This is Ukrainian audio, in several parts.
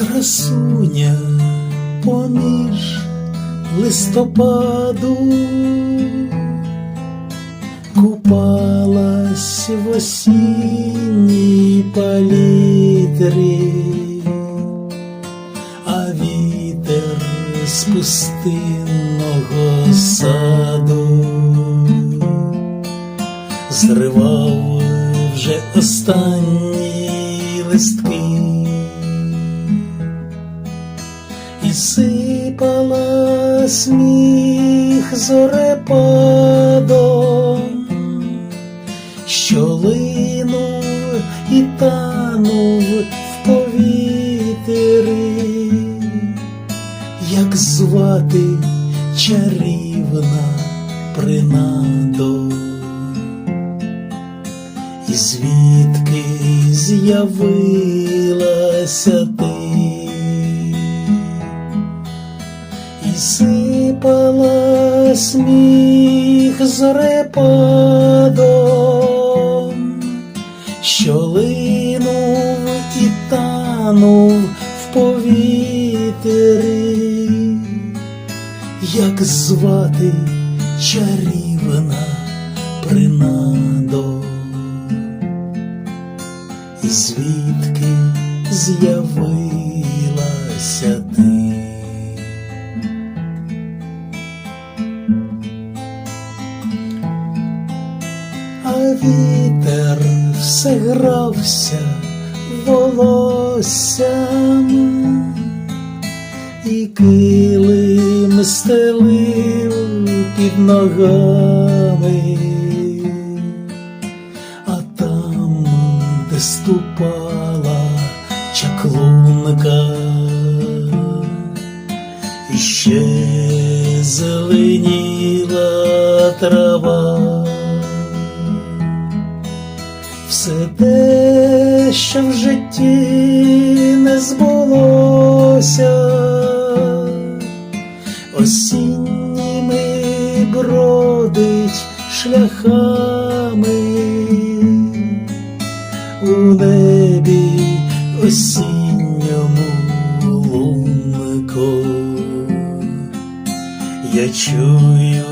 красуня поміж листопаду. Купалась в осінній палітрі, а вітер з пустинного саду зривав вже останні листки і сипала сміх зорепадом, що линув і танув в повітрі, як звати чарівна принадо. І звідки з'явилася ти, сипала сміх зорепадом, що линув і танув в повітрі, як звати чарівна принадо і звідки з'явилася ти. Вітер все грався волоссям. І килим стелив під ногами. А там, де ступала чаклунка, іще зеленіла трава, все те, що в житті не збулося, осінніми бродить шляхами. У небі осінньому лунко. Я чую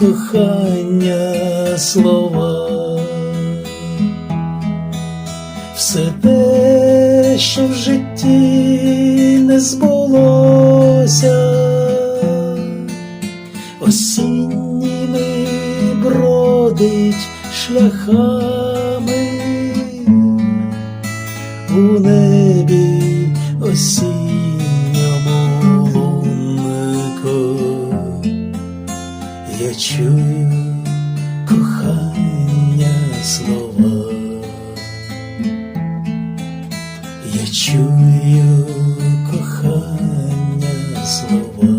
кохання слова, все те, що в житті не збулося, осінніми бродить шляхами. У небі осінньому лунко. Я чую кохання слова, Я чую кохання слова.